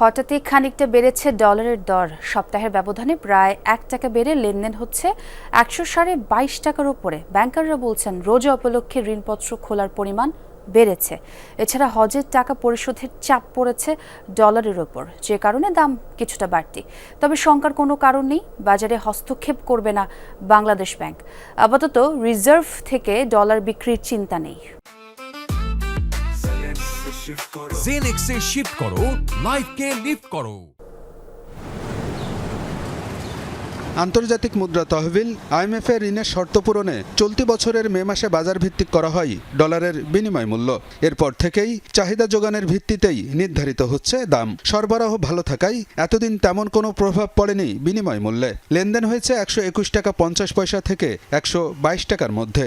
হঠাৎই খানিকটা বেড়েছে ডলারের দর। সপ্তাহের ব্যবধানে প্রায় এক টাকা বেড়ে লেনদেন হচ্ছে একশো সাড়ে বাইশ টাকার উপরে। ব্যাংকাররা বলছেন, রোজা উপলক্ষে ঋণপত্র খোলার পরিমাণ বেড়েছে। এছাড়া হজের টাকা পরিশোধের চাপ পড়েছে ডলারের ওপর যে কারণে দাম কিছুটা বাড়তি। তবে শঙ্কার কোনো কারণ নেই, বাজারে হস্তক্ষেপ করবে না বাংলাদেশ ব্যাংক। আপাতত রিজার্ভ থেকে ডলার বিক্রির চিন্তা নেই। জেনেক্সে শিফট করো লাইফকে লিফট করো। আন্তর্জাতিক মুদ্রা তহবিল আইএমএফ এর ঋণের শর্ত পূরণে চলতি বছরের মে মাসে বাজার ভিত্তিক করা হয় ডলারের বিনিময় মূল্য। এরপর থেকেই চাহিদা যোগানের ভিত্তিতেই নির্ধারিত হচ্ছে দাম। সরবরাহ ভালো থাকায় এতদিন তেমন কোনো প্রভাব পড়েনি বিনিময় মূল্যে। লেনদেন হয়েছে একশো একুশ টাকা পঞ্চাশ পয়সা থেকে একশো বাইশ টাকার মধ্যে।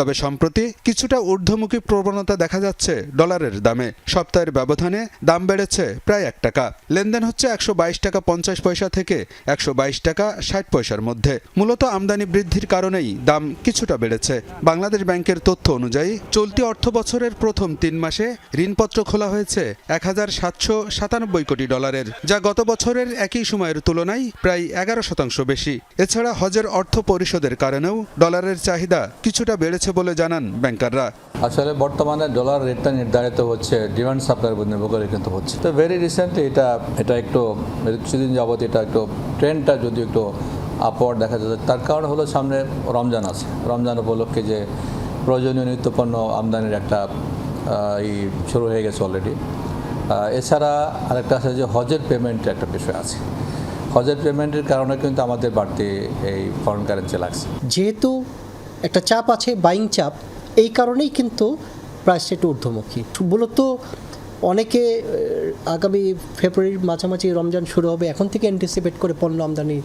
তবে সম্প্রতি কিছুটা ঊর্ধ্বমুখী প্রবণতা দেখা যাচ্ছে ডলারের দামে। সপ্তাহের ব্যবধানে দাম বেড়েছে প্রায় এক টাকা। লেনদেন হচ্ছে একশো বাইশ টাকা পঞ্চাশ পয়সা থেকে একশো বাইশ টাকা ষাট পয়সার মধ্যে। মূলত আমদানি বৃদ্ধির কারণেই দাম কিছুটা বেড়েছে। বাংলাদেশ ব্যাংকের তথ্য অনুযায়ী, চলতি অর্থ বছরের প্রথম তিন মাসে ঋণপত্র খোলা হয়েছে এক হাজার সাতশো সাতানব্বই কোটি ডলারের, যা গত বছরের একই সময়ের তুলনায় প্রায় এগারো শতাংশ বেশি। এছাড়া হজের অর্থ পরিশোধের কারণেও ডলারের চাহিদা কিছুটা বেড়েছে বলে জানান ব্যাংকাররা। আসলে বর্তমানে ডলার রেটটা নির্ধারিত হচ্ছে ডিমান্ড সাপ্লাইয়ের উপর নির্ভর করে কিন্তু হচ্ছে। তো ভেরি রিসেন্টলি এটা এটা একটু কিছুদিন যাবত এটা একটু ট্রেন্ডটা যদি একটু আপওয়ার্ড দেখা যাচ্ছে তার কারণ হলো সামনে রমজান আছে। রমজান উপলক্ষে যে প্রয়োজনীয় নিত্যপণ্য আমদানির একটা এই শুরু হয়ে গেছে অলরেডি এছাড়া আরেকটা আছে যে হজের পেমেন্টের একটা বিষয় আছে। হজের পেমেন্টের কারণে কিন্তু আমাদের বাড়তি এই ফরেন কারেন্সি লাগছে। যেহেতু একটা চাপ আছে বাইং চাপ। এই কারণেই কিন্তু প্রাইসটা একটু ঊর্ধ্বমুখী। মূলত অনেকে আগামী ফেব্রুয়ারির মাঝামাঝি রমজান শুরু হবে, এখন থেকে অ্যান্টিসিপেট করে পণ্য আমদানি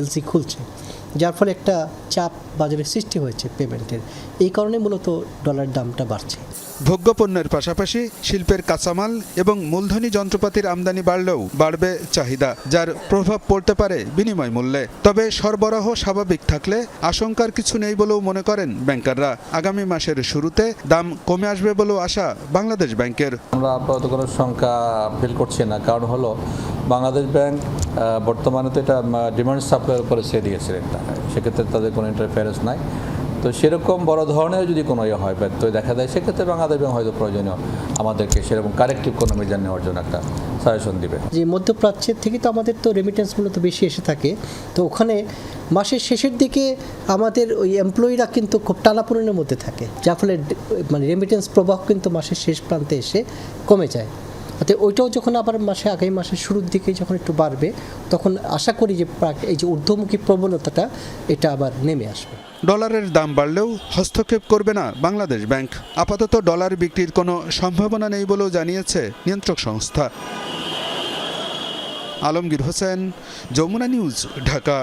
এলসি খুলছে। যার ফলে একটা চাপ বাজারে সৃষ্টি হয়েছে পেমেন্টের এই কারণে মূলত ডলার দামটা বাড়ছে। ভোগ্যপণ্যের পাশাপাশি শিল্পের কাঁচামাল এবং মূলধনী যন্ত্রপাতির আমদানি বাড়লেও বাড়বে চাহিদা যার প্রভাব পড়তে পারে বিনিময় মূল্যে। তবে সরবরাহ স্বাভাবিক থাকলে আশঙ্কার কিছু নেই বলেও মনে করেন ব্যাংকাররা। আগামী মাসের শুরুতে দাম কমে আসবে বলেও আশা বাংলাদেশ ব্যাংকের। আমরা আপাতত কোনো সংখ্যা ফিল করছি না কারণ হলো বাংলাদেশ ব্যাংক বর্তমানে তো এটা ডিমান্ড সাপ্লাইয়ের উপরে ছেড়ে দিয়েছে রেটটা। সেক্ষেত্রে তাদের কোনো ইন্টারফারেন্স নাই। তো সেরকম বড় ধরনের যদি কোনো ইয়ে হয় ব্যত্যয় দেখা দেয় সেক্ষেত্রে বাংলাদেশ ব্যাংক হয়তো প্রয়োজনীয় আমাদেরকে সেরকম কারেক্টিভ কোনো মেজার নেওয়ার জন্য একটা সাজেশন দিবে। যে মধ্যপ্রাচ্যের থেকে তো আমাদের তো রেমিটেন্সগুলো তো বেশি এসে থাকে। তো ওখানে মাসের শেষের দিকে আমাদের ওই এমপ্লয়িরা কিন্তু খুব টানাপোড়েনের মধ্যে থাকে। যার ফলে মানে রেমিটেন্স প্রবাহ কিন্তু মাসের শেষ প্রান্তে এসে কমে যায়। অর্থাৎ ওইটাও যখন আবার মাসে আগামী মাসের শুরুর দিকে যখন একটু বাড়বে, তখন আশা করি যে এই যে ঊর্ধ্বমুখী প্রবণতাটা এটা আবার নেমে আসবে। ডলারের দাম বাড়লেও হস্তক্ষেপ করবে না বাংলাদেশ ব্যাংক। আপাতত ডলার বিক্রির কোনো সম্ভাবনা নেই বলেও জানিয়েছে নিয়ন্ত্রক সংস্থা। আলমগীর হোসেন, যমুনা নিউজ, ঢাকা।